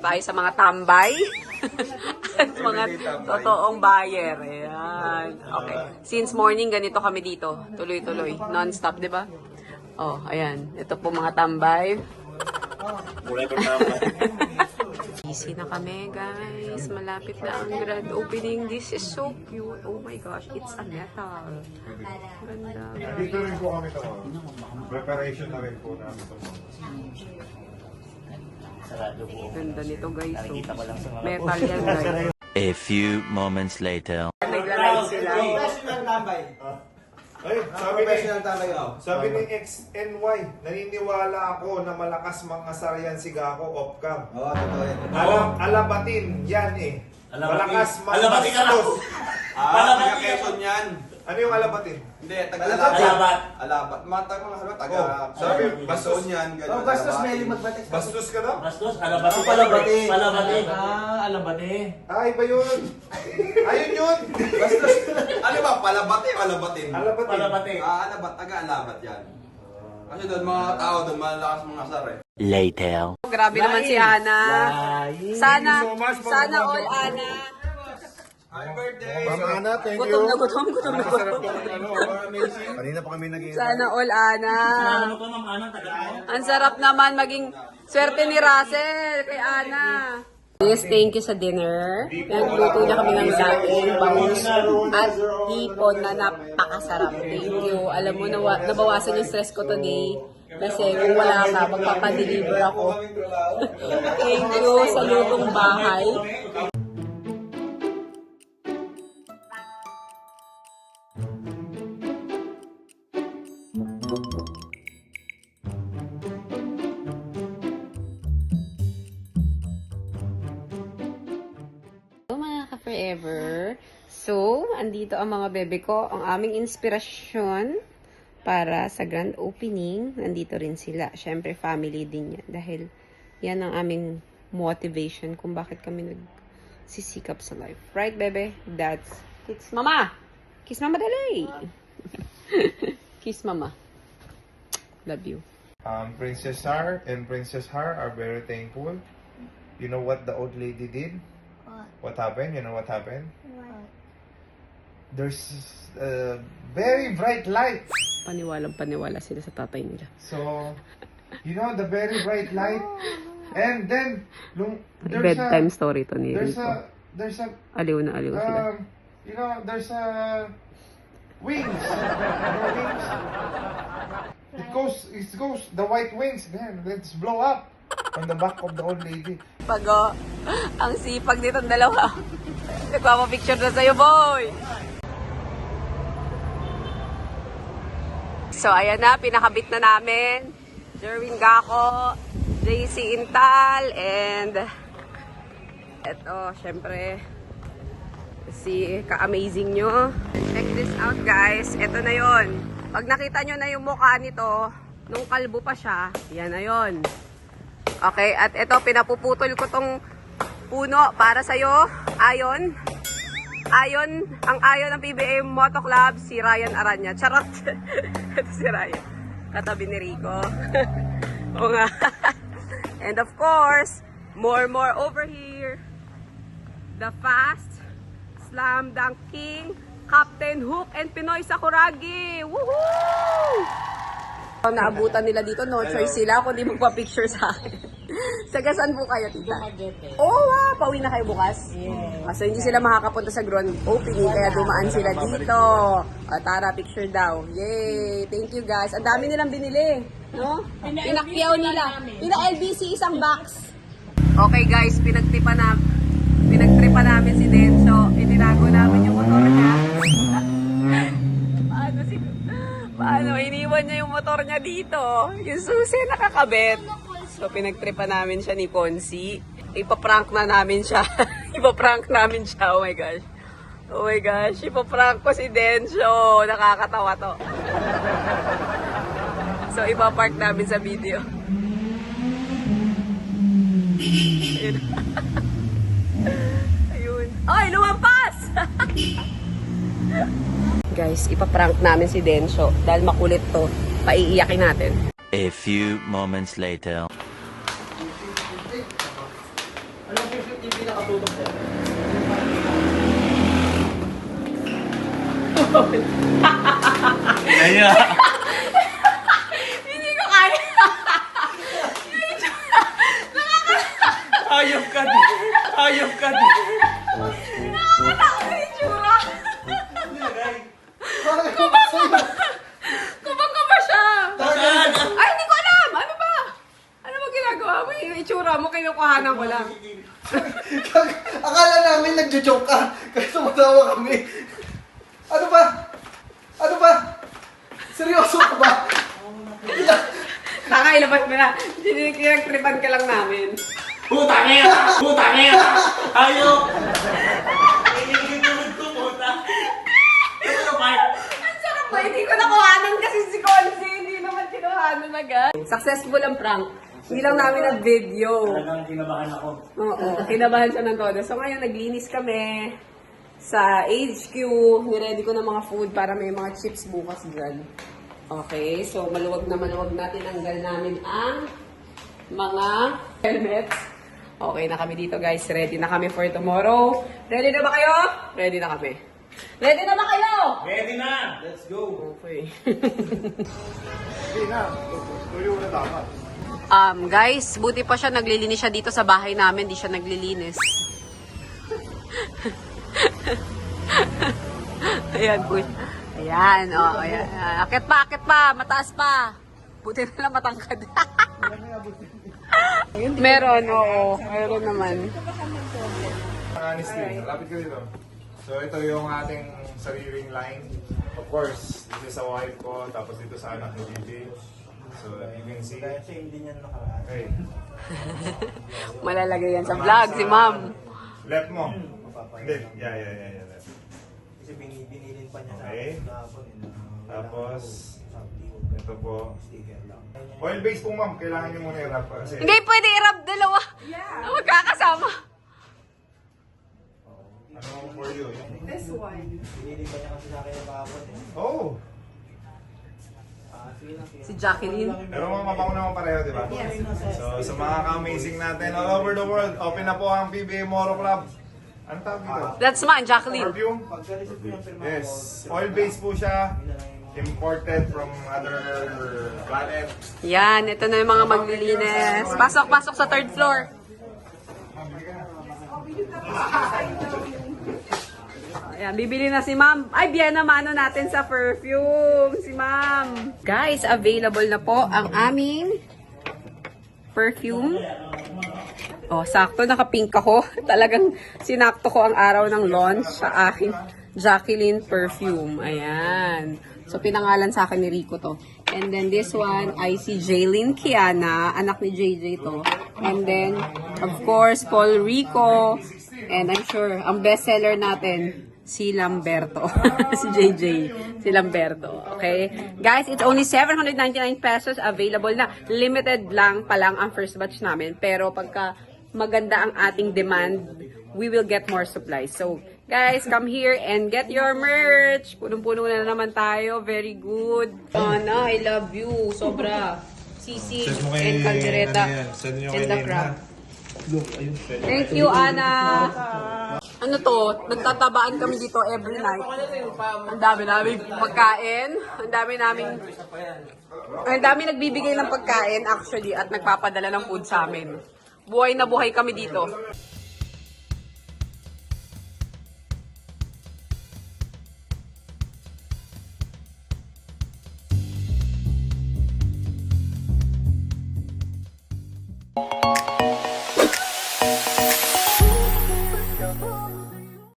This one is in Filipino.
tayo sa mga tambay. At mga totoong buyer. Ayan. Okay. Since morning, ganito kami dito. Tuloy-tuloy. Non-stop, di ba? Oh, ayan. Ito po mga tambay. Busy na kami, guys. Malapit na ang grand opening. This is so cute. Oh my gosh, it's a metal. Ganda. Dito rin po kami ito. Preparation na rin po namin ito. Sarado po. Ganda nito, guys. So, Nakikita ko lang sa mga metal yan, guys. A few moments later. Nagla-live sila. Professional tambay. Ay, sabi ni, oh. sabi ni XNY, naniniwala ako na malakas mga saryan siga ako off-cam. Oo, totoo yan. Alam, alabatin, yan eh. Alabatin. Malakas mga Alabatin ka na. Ah, Alabatin. taga Quezon yan. Ano yung alabatin? Hindi, taga Alabat. Alabat. Alabat. Mga ano, taga Oh, sabi, Baston yan. ganun, Oh, bastos Alabat. may magbatik. Bastos ka daw? Bastos, alabati. Ang palabati. Palabati. Ah, alabati. Ah, iba yun. Ayun yun. Bastos. ano ba? Palabati o alabatin? Alabatin. Palabati. Ah, alabat. Taga alabat yan. Kasi doon mga tao doon malakas mga asar eh. Later. Grabe naman si Ana. Sana, sana all Ana. Happy birthday! Ma'am Ana, thank Gutom na gutom, gutom na Masarap gutom. yung ano, amazing. Kanina pa kami nag Sana all Ana. Mo to, Ma'am Ana, taga mo. Ang sarap naman maging swerte ni Russell kay Ana. Yes, thank you sa dinner. Nagluto niya kami ng dating bangus at hipon na napakasarap. Thank you. Alam mo, nawa, nabawasan yung stress ko today. Kasi kung wala ka, magpapadeliver ako. thank you sa lutong bahay. So, andito ang mga bebe ko, ang aming inspirasyon para sa grand opening. Nandito rin sila. Siyempre, family din yan. Dahil yan ang aming motivation kung bakit kami nagsisikap sa life. Right, bebe? That's Kiss mama! Kiss mama dali! Kiss mama. Love you. Um, Princess Har and Princess Har are very thankful. You know what the old lady did? What? What happened? You know what happened? What? There's a very bright light. Paniwalang paniwala sila sa tatay nila. So, you know, the very bright light. And then, lung, there's Bedtime a, story to ni there's Rico. a, there's a, Aliw na aliw sila. um, you know, there's a wings. Know, wings. It goes, it goes, the white wings, man, let's blow up on the back of the old lady. Pag, oh, ang sipag nitong dalawa. Nagpapapicture na sa'yo, boy! So, ayan na, pinakabit na namin. Jerwin Gako, JC Intal, and eto, syempre, si ka-amazing nyo. Check this out, guys. Ito na yon. Pag nakita nyo na yung mukha nito, nung kalbo pa siya, yan na yon. Okay, at ito, pinapuputol ko tong puno para sa'yo. Ayon. Ayon, ang ayon ng PBA Moto Club, si Ryan Aranya. Charot. ito si Ryan. Katabi ni Rico. Oo nga. And of course, more more over here. The fast slam dunk king, Captain Hook and Pinoy Sakuragi. Woohoo! Naabutan nila dito, no choice sila kundi magpa-picture sa akin. Sagasan po kayo, tita? Oo, oh, wow! Pauwi na kayo bukas? Ah, so, hindi sila makakapunta sa grand opening, kaya dumaan sila dito. Ah, tara, picture daw. Yay! Thank you, guys. Ang dami nilang binili. No? Pinakyaw nila. Pina LBC isang box. Okay, guys. Pinagtripa na pinagtripa namin si Denso. Itinago namin yung motor niya. Paano si... Paano? Iniwan niya yung motor niya dito. Yung susi nakakabit. So, pinagtripa namin siya ni Consi. Ipaprank na namin siya. Ipaprank namin siya. Oh my gosh. Oh my gosh. Ipaprank ko si Denso. Nakakatawa to. So, ipapark namin sa video. Ayun. Ayun. Ay, lumampas! Guys, ipaprank namin si Densyo dahil makulit to. Paiiyakin natin. A few moments later. yung pinakatutok ko? Kaya. Hindi ko kaya. Ayop ka din. Ayop ka din. Nakakatawa yung itsura. Kubang-kuba siya. Saan? Ay, hindi ko. Ano ba? Ano ba ginagawa mo? Yung itsura mo, kinukuhanan ko lang. Akala namin nagjo-joke ka. Kasi tumatawa kami. Ano ba? Ano ba? Seryoso ka ba? Taka, ilabas mo na. Kinagtripan ka lang namin. Puta kaya! Puta kaya! Ayop! Inigitulog ko, puta. Ano ba? Ang sarap ba? Hindi ko nakuhanan kasi si Consi. Hindi naman kinuhanan agad. Successful ang prank. Hindi lang namin nag-video. Talagang kinabahan ako. Oo, kinabahan siya ng todo. So ngayon, naglinis kami sa HQ. Niready ko ng mga food para may mga chips bukas dyan. Okay, so maluwag na maluwag natin. Tanggal namin ang mga helmets. Okay na kami dito guys. Ready na kami for tomorrow. Ready na ba kayo? Ready na kami. Ready na ba kayo? Ready na! Let's go! Okay. Hindi na. Tuyo na dapat. Um, guys, buti pa siya naglilinis siya dito sa bahay namin, di siya naglilinis. ayan po. Ayan, oh, ayan. Akit pa, akit pa, mataas pa. Buti na lang matangkad. meron, oo. Meron naman. Honesty, lapit ka dito. So ito yung ating sariling line. Of course, dito sa wife ko, tapos dito sa anak ni Gigi. So you can see. Kasi hindi niya nakaraan. Malalagay yan sa vlog, si ma'am. Left mo. Hindi. Yeah, yeah, yeah, yeah. Left. Kasi bini- binilin pa niya sa Okay. akin kahapon. eh, na- Tapos, Sabi ko, ito po. sticker lang. Oil base po ma'am, kailangan nyo muna i-wrap kasi Hindi pwede i-rub dalawa. Yeah. Magkakasama. ano for you. Binilin pa niya kasi sa akin kahapon. eh. Oh, Ah, sige Si na. Jacqueline. pero mga mabango naman pareho, di ba? So, sa mga ka-amazing natin all over the world, open na po ang PBA Moro Club. Ano tawag dito? That's mine, Jacqueline. Perfume? Yes. ko, Oil base po siya. Imported from other planet. Yan, ito na yung mga maglilinis. Pasok, pasok sa third floor. Ayan, bibili na si ma'am. Ay, biyan na mano natin sa perfume. Si ma'am. Guys, available na po ang aming perfume. Oh, sakto, naka-pink ako. Talagang sinakto ko ang araw ng launch sa aking Jacqueline perfume. Ayan. So, pinangalan sa akin ni Rico to. And then this one ay si Jaylin Kiana, anak ni JJ to. And then, of course, Paul Rico. And I'm sure, ang bestseller natin, si Lamberto. si JJ. Si Lamberto. Okay? Guys, it's only 799 pesos available na. Limited lang pa lang ang first batch namin. Pero pagka maganda ang ating demand, we will get more supplies. So, guys, come here and get your merch. Punong-puno na naman tayo. Very good. Ana, I love you. Sobra. Sisig and caldereta and the crab. Thank you, Ana. Ano to? Nagtatabaan kami dito every night. Ang dami namin pagkain. Ang dami namin... Ang dami nagbibigay ng pagkain actually at nagpapadala ng food sa amin. Buhay na buhay kami dito.